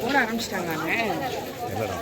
போட ஆரம்பிச்சிட்டாங்களாங்க எல்லாரும்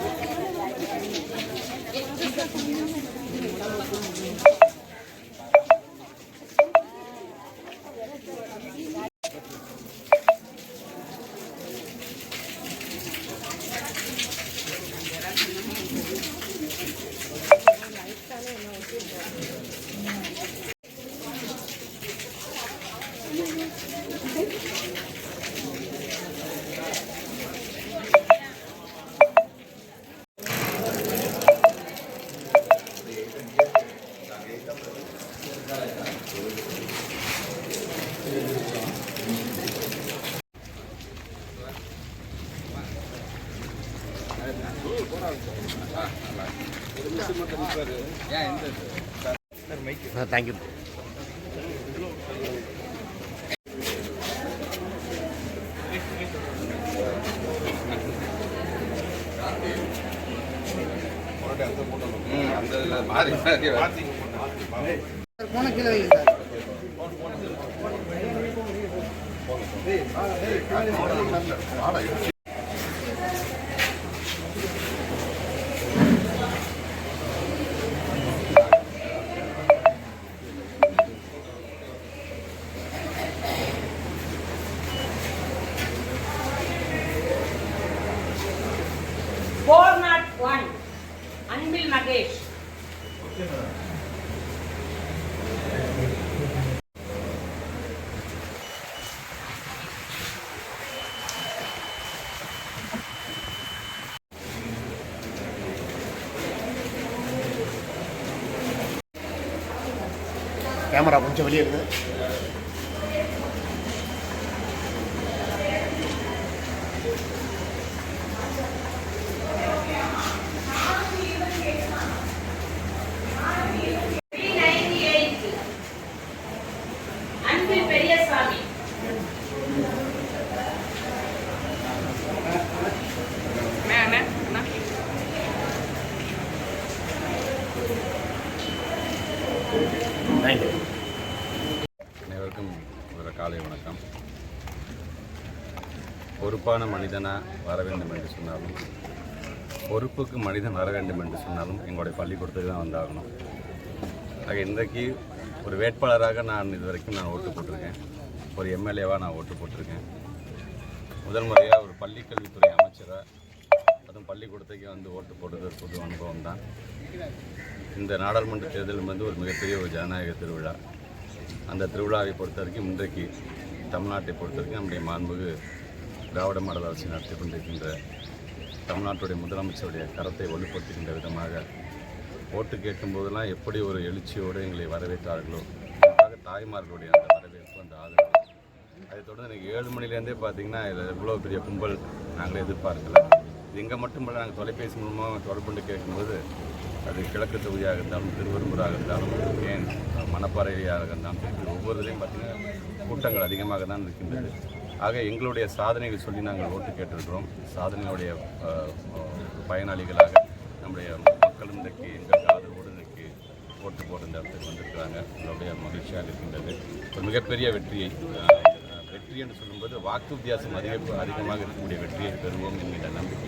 ஆரம்பிச்சிட்டாங்க தேங்க்யூ போன கீழே வைங்க அன்பில் மகேஷ். கேமரா கொஞ்சம் வெளியே இருக்குது அன்பில் அனைவருக்கும் ஒரு காலை வணக்கம். பொறுப்பான மனிதனாக வர வேண்டும் என்று சொன்னாலும் பொறுப்புக்கு மனிதன் வர வேண்டும் என்று சொன்னாலும் எங்களுடைய பள்ளிக்கூடத்துக்கு தான் வந்தாகணும். ஆக இன்றைக்கு ஒரு வேட்பாளராக நான் இது வரைக்கும் நான் ஓட்டு போட்டிருக்கேன். ஒரு எம்எல்ஏவாக நான் ஓட்டு போட்டிருக்கேன். முதல் முறையாக ஒரு பள்ளிக்கல்வித்துறை அமைச்சராக அதுவும் பள்ளிக்கூடத்துக்கு வந்து ஓட்டு போட்டது ஒரு புது அனுபவம் தான். இந்த நாடாளுமன்ற தேர்தல் வந்து ஒரு மிகப்பெரிய ஒரு ஜனநாயக திருவிழா. அந்த திருவிழாவை பொறுத்த வரைக்கும் இன்றைக்கு தமிழ்நாட்டை பொறுத்த வரைக்கும் நம்முடைய மாண்புகு திராவிட மாடல் அரசு நடத்தி கொண்டிருக்கின்ற தமிழ்நாட்டுடைய முதலமைச்சருடைய கரத்தை வலுப்படுத்துகின்ற விதமாக ஓட்டு கேட்கும் போதெல்லாம் எப்படி ஒரு எழுச்சியோடு எங்களை வரவேற்றார்களோ அதுக்காக தாய்மார்களுடைய அந்த வரவேற்பு அந்த ஆதரவு அதை தொடர்ந்து எனக்கு ஏழு மணிலேருந்தே பார்த்தீங்கன்னா இதில் இவ்வளோ பெரிய கும்பல் நாங்களே எதிர்பார்க்கல. இது எங்கே மட்டுமல்ல நாங்கள் தொலைபேசி மூலமாக தொடர்புண்டு கேட்கும்போது அது கிழக்கு தொகுதியாக இருந்தாலும் திருவரும்பூராக இருந்தாலும் ஏன் மணப்பாறையாக இருந்தாலும் சரி ஒவ்வொரு இதுலையும் பார்த்தீங்கன்னா கூட்டங்கள் அதிகமாக தான் இருக்கின்றது. ஆக எங்களுடைய சாதனைகள் சொல்லி நாங்கள் ஓட்டு கேட்டிருக்கிறோம். சாதனைகளுடைய பயனாளிகளாக நம்முடைய மக்கள் இன்றைக்கு எங்களுக்கு ஆதரவோடு இன்றைக்கு ஓட்டு போட்டு இந்த இடத்துக்கு வந்திருக்கிறாங்க. எங்களுடைய மகிழ்ச்சியாக இருக்கின்றது. ஒரு மிகப்பெரிய வெற்றியை வெற்றி என்று சொல்லும்போது வாக்கு வித்தியாசம் அதிக அதிகமாக இருக்கக்கூடிய வெற்றியை பெறுவோம் என்கிற நம்பிக்கை.